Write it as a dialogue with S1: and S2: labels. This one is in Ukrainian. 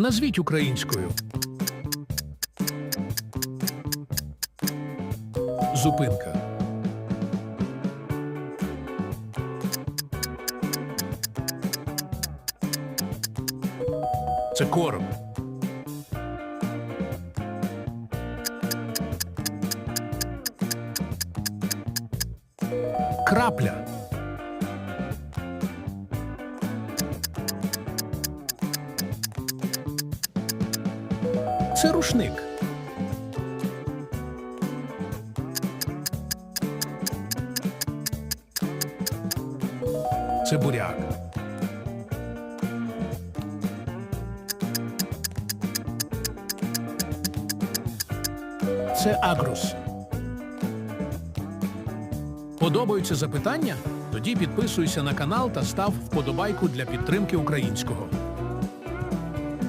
S1: Назвіть українською. Зупинка. Це короб. Крапля. Це рушник. Це буряк. Це агрус. Подобаються запитання? Тоді підписуйся на канал та став вподобайку для підтримки українського.